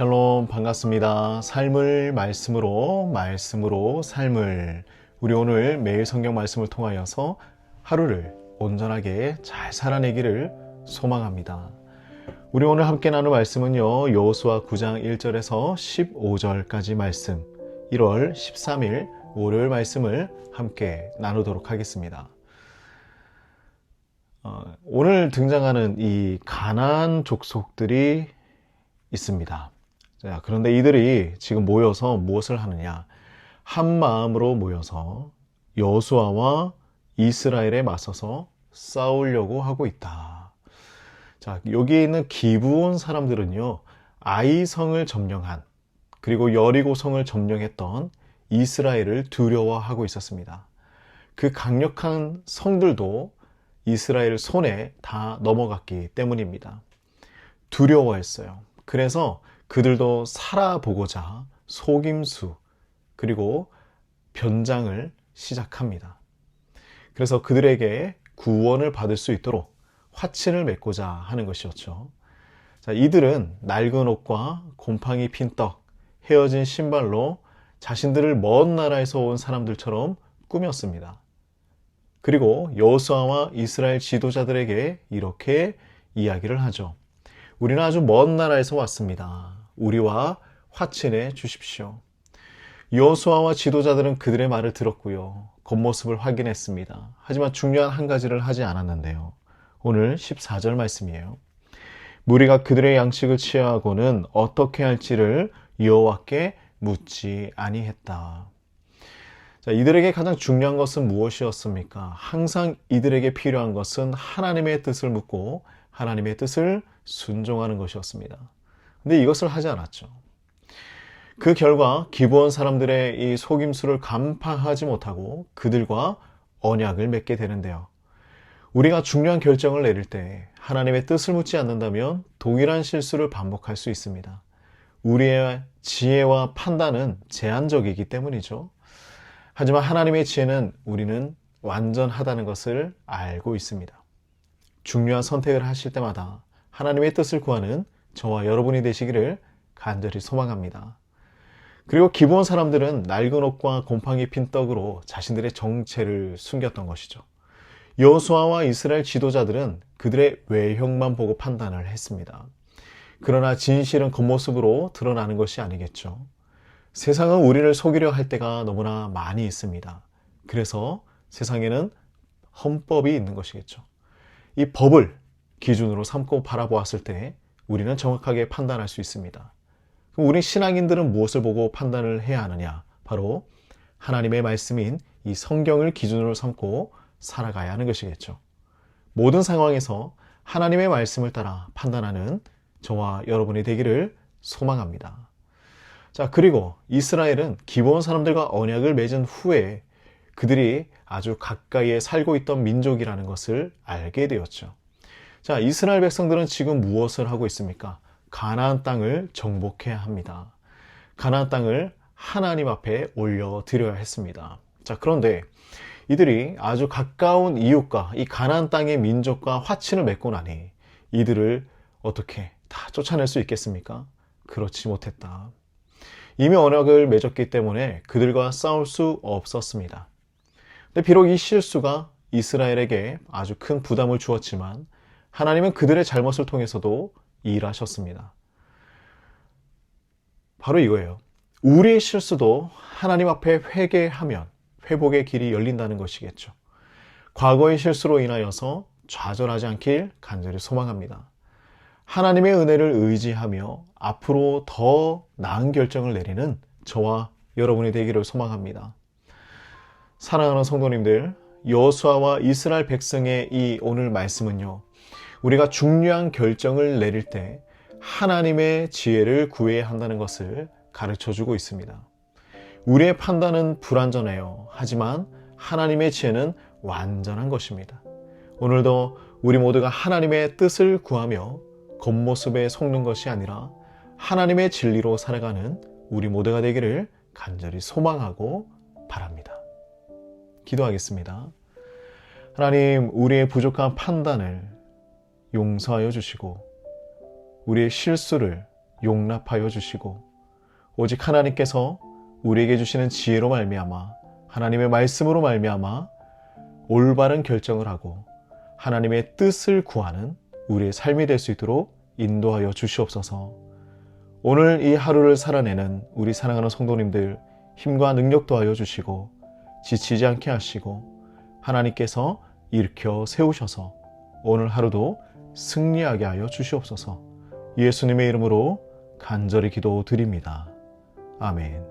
샬롬 반갑습니다. 삶을 말씀으로 말씀으로 삶을 우리 오늘 매일 성경 말씀을 통하여서 하루를 온전하게 잘 살아내기를 소망합니다. 우리 오늘 함께 나눌 말씀은요. 여호수아 9장 1절에서 15절까지 말씀 1월 13일 월요일 말씀을 함께 나누도록 하겠습니다. 어, 오늘 등장하는 이 가나안 족속들이 있습니다. 자, 그런데 이들이 지금 모여서 무엇을 하느냐? 한 마음으로 모여서 여수아와 이스라엘에 맞서서 싸우려고 하고 있다. 자, 여기 있는 기부온 사람들은요, 아이성을 점령한, 그리고 여리고성을 점령했던 이스라엘을 두려워하고 있었습니다. 그 강력한 성들도 이스라엘 손에 다 넘어갔기 때문입니다. 두려워했어요. 그래서 그들도 살아보고자 속임수 그리고 변장을 시작합니다. 그래서 그들에게 구원을 받을 수 있도록 화친을 맺고자 하는 것이었죠. 자, 이들은 낡은 옷과 곰팡이 핀 떡, 헤어진 신발로 자신들을 먼 나라에서 온 사람들처럼 꾸몄습니다. 그리고 여호수아와 이스라엘 지도자들에게 이렇게 이야기를 하죠. 우리는 아주 먼 나라에서 왔습니다. 우리와 화친해 주십시오. 여호수아와 지도자들은 그들의 말을 들었고요. 겉모습을 확인했습니다. 하지만 중요한 한 가지를 하지 않았는데요. 오늘 14절 말씀이에요. 무리가 그들의 양식을 취하고는 어떻게 할지를 여호와께 묻지 아니했다. 자, 이들에게 가장 중요한 것은 무엇이었습니까? 항상 이들에게 필요한 것은 하나님의 뜻을 묻고 하나님의 뜻을 순종하는 것이었습니다. 근데 이것을 하지 않았죠. 그 결과 기부원 사람들의 이 속임수를 간파하지 못하고 그들과 언약을 맺게 되는데요. 우리가 중요한 결정을 내릴 때 하나님의 뜻을 묻지 않는다면 동일한 실수를 반복할 수 있습니다. 우리의 지혜와 판단은 제한적이기 때문이죠. 하지만 하나님의 지혜는 우리는 완전하다는 것을 알고 있습니다. 중요한 선택을 하실 때마다 하나님의 뜻을 구하는 저와 여러분이 되시기를 간절히 소망합니다. 그리고 기본 사람들은 낡은 옷과 곰팡이 핀 떡으로 자신들의 정체를 숨겼던 것이죠. 여수아와 이스라엘 지도자들은 그들의 외형만 보고 판단을 했습니다. 그러나 진실은 겉모습으로 드러나는 것이 아니겠죠. 세상은 우리를 속이려 할 때가 너무나 많이 있습니다. 그래서 세상에는 헌법이 있는 것이겠죠. 이 법을 기준으로 삼고 바라보았을 때 우리는 정확하게 판단할 수 있습니다. 그럼 우리 신앙인들은 무엇을 보고 판단을 해야 하느냐? 바로 하나님의 말씀인 이 성경을 기준으로 삼고 살아가야 하는 것이겠죠. 모든 상황에서 하나님의 말씀을 따라 판단하는 저와 여러분이 되기를 소망합니다. 자, 그리고 이스라엘은 기본 사람들과 언약을 맺은 후에 그들이 아주 가까이에 살고 있던 민족이라는 것을 알게 되었죠. 자, 이스라엘 백성들은 지금 무엇을 하고 있습니까? 가나안 땅을 정복해야 합니다. 가나안 땅을 하나님 앞에 올려 드려야 했습니다. 자, 그런데 이들이 아주 가까운 이웃과 이 가나안 땅의 민족과 화친을 맺고 나니 이들을 어떻게 다 쫓아낼 수 있겠습니까? 그렇지 못했다. 이미 언약을 맺었기 때문에 그들과 싸울 수 없었습니다. 근데 비록 이 실수가 이스라엘에게 아주 큰 부담을 주었지만 하나님은 그들의 잘못을 통해서도 일하셨습니다. 바로 이거예요. 우리의 실수도 하나님 앞에 회개하면 회복의 길이 열린다는 것이겠죠. 과거의 실수로 인하여서 좌절하지 않길 간절히 소망합니다. 하나님의 은혜를 의지하며 앞으로 더 나은 결정을 내리는 저와 여러분이 되기를 소망합니다. 사랑하는 성도님들, 여수아와 이스라엘 백성의 이 오늘 말씀은요. 우리가 중요한 결정을 내릴 때 하나님의 지혜를 구해야 한다는 것을 가르쳐 주고 있습니다. 우리의 판단은 불완전해요. 하지만 하나님의 지혜는 완전한 것입니다. 오늘도 우리 모두가 하나님의 뜻을 구하며 겉모습에 속는 것이 아니라 하나님의 진리로 살아가는 우리 모두가 되기를 간절히 소망하고 바랍니다. 기도하겠습니다. 하나님, 우리의 부족한 판단을 용서하여 주시고 우리의 실수를 용납하여 주시고 오직 하나님께서 우리에게 주시는 지혜로 말미암아 하나님의 말씀으로 말미암아 올바른 결정을 하고 하나님의 뜻을 구하는 우리의 삶이 될 수 있도록 인도하여 주시옵소서. 오늘 이 하루를 살아내는 우리 사랑하는 성도님들 힘과 능력 도 하여 주시고 지치지 않게 하시고 하나님께서 일으켜 세우셔서 오늘 하루도 승리하게 하여 주시옵소서. 예수님의 이름으로 간절히 기도드립니다. 아멘.